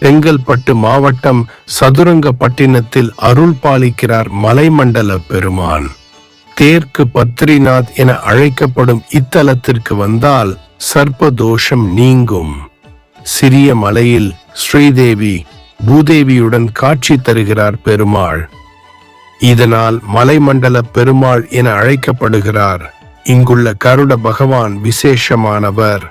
செங்கல்பட்டு மாவட்டம் சதுரங்கப்பட்டினத்தில் அருள் பாலிக்கிறார் மலைமண்டல பெருமான். தேர்க்கு பத்ரிநாத் என அழைக்கப்படும் இத்தலத்திற்கு வந்தால் சர்ப்பதோஷம் நீங்கும். சிறிய மலையில் ஸ்ரீதேவி பூதேவியுடன் காட்சி தருகிறார் பெருமாள். இதனால் மலைமண்டல பெருமாள் என அழைக்கப்படுகிறார். இங்குள்ள கருட பகவான் விசேஷமானவர்.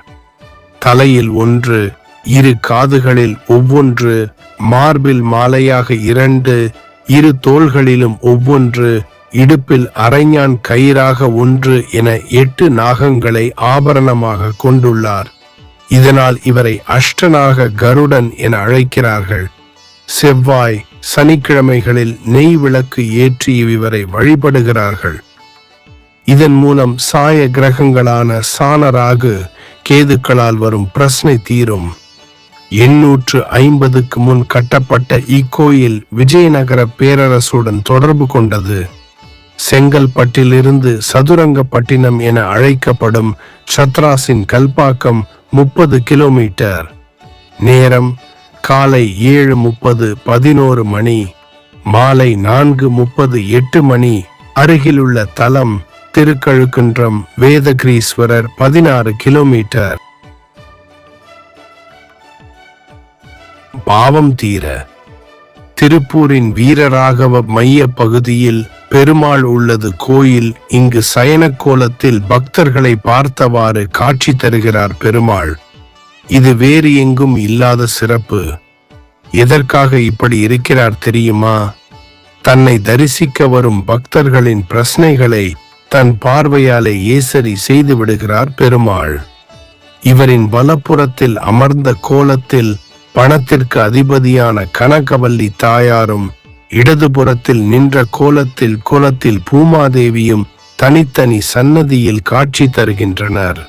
தலையில் ஒன்று இரு காதுகளில் ஒவ்வொன்று மார்பில் மாலையாக இரண்டு இரு தோள்களிலும் ஒவ்வொன்று இடுப்பில் அரைஞான் கயிறாக ஒன்று என எட்டு நாகங்களை ஆபரணமாக கொண்டுள்ளார். இதனால் இவரை அஷ்டநாக கருடன் என அழைக்கிறார்கள். செவ்வாய் சனிக்கிழமைகளில் நெய் விளக்கு ஏற்றி இவரை வழிபடுகிறார்கள். இதன் மூலம் சாய கிரகங்களான சாணராகு கேதுக்களால் வரும் பிரச்சனை தீரும். எண்ணூற்று ஐம்பதுக்கு முன் கட்டப்பட்ட இக்கோயில் விஜயநகர பேரரசுடன் தொடர்பு கொண்டது. செங்கல்பட்டிலிருந்து சதுரங்கப்பட்டினம் என அழைக்கப்படும் சத்ராஸின் கல்பாக்கம் முப்பது கிலோமீட்டர். நேரம் காலை ஏழு முப்பது பதினோரு மணி. மாலை நான்கு முப்பது எட்டு மணி. அருகிலுள்ள தலம் திருக்கழுக்குன்றம் வேதகிரீஸ்வரர் பதினாறு கிலோமீட்டர். பாவம் தீர. திருப்பூரின் வீரராகவ மைய பகுதியில் பெருமாள் உள்ளது கோயில் இங்கு சயன கோலத்தில் பக்தர்களை பார்த்தவாறு காட்சி தருகிறார் பெருமாள். இது வேறு எங்கும் இல்லாத சிறப்பு. எதற்காக இப்படி இருக்கிறார் தெரியுமா? தன்னை தரிசிக்க வரும் பக்தர்களின் பிரச்சனைகளை தன் பார்வையாலே ஏசரி செய்து விடுகிறார் பெருமாள். இவரின் வலப்புறத்தில் அமர்ந்த கோலத்தில் பணத்திற்கு அதிபதியான கனகவல்லி தாயாரும் இடதுபுறத்தில் நின்ற கோலத்தில் கோலத்தில் பூமாதேவியும் தனித்தனி சன்னதியில் காட்சி தருகின்றனர்.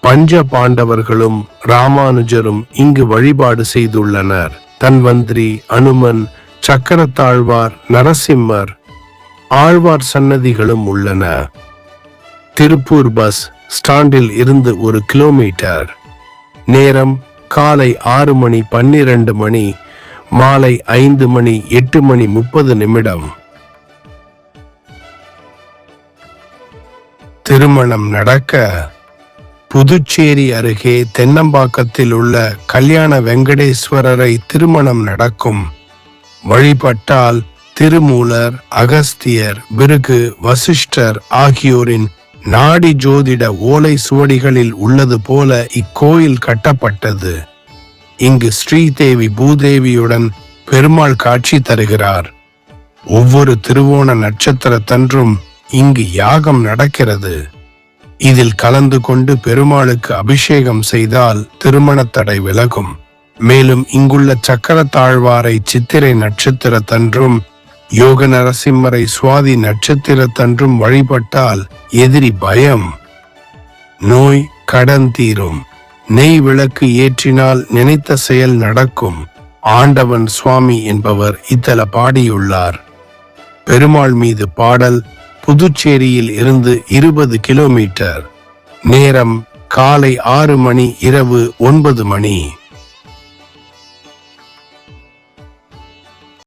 பஞ்ச பாண்டவர்களும் ராமானுஜரும் இங்கு வழிபாடு செய்துள்ளனர். தன்வந்திரி அனுமன் சக்கரத்தாழ்வார் நரசிம்மர் ஆழ்வார் சன்னதிகளும் உள்ளன. திருப்பூர் பஸ் ஸ்டாண்டில் இருந்து ஒரு கிலோமீட்டர். நேரம் காலை ஆறு மணி பன்னிரண்டு மணி மாலை ஐந்து மணி எட்டு மணி முப்பது நிமிடம். திருமணம் நடக்க புதுச்சேரி அருகே தென்னம்பாக்கத்தில் உள்ள கல்யாண வெங்கடேஸ்வரரை திருமணம் நடக்கும் வழிபட்டால் திருமூலர் அகஸ்தியர் பிருகு வசிஷ்டர் ஆகியோரின் நாடி ஜோதிட ஓலை சுவடிகளில் உள்ளது போல இக்கோயில் கட்டப்பட்டது. இங்கு ஸ்ரீதேவி பூதேவியுடன் பெருமாள் காட்சி தருகிறார். ஒவ்வொரு திருவோண நட்சத்திரத்தன்றும் இங்கு யாகம் நடக்கிறது. இதில் கலந்து கொண்டு பெருமாளுக்கு அபிஷேகம் செய்தால் திருமண தடை விலகும். மேலும் இங்குள்ள சக்கர தாழ்வாரை சித்திரை நட்சத்திரத்தன்றும் யோக நரசிம்மரை சுவாதி நட்சத்திரத்தன்றும் வழிபட்டால் எதிரி பயம். நோய் கடன் தீரும். நெய் விளக்கு ஏற்றினால் நினைத்த செயல் நடக்கும். ஆண்டவன் சுவாமி என்பவர் இத்தல பாடியுள்ளார். பெருமாள் மீது பாடல் புதுச்சேரியில் இருந்து இருபது கிலோமீட்டர். நேரம் காலை ஆறு மணி இரவு ஒன்பது மணி.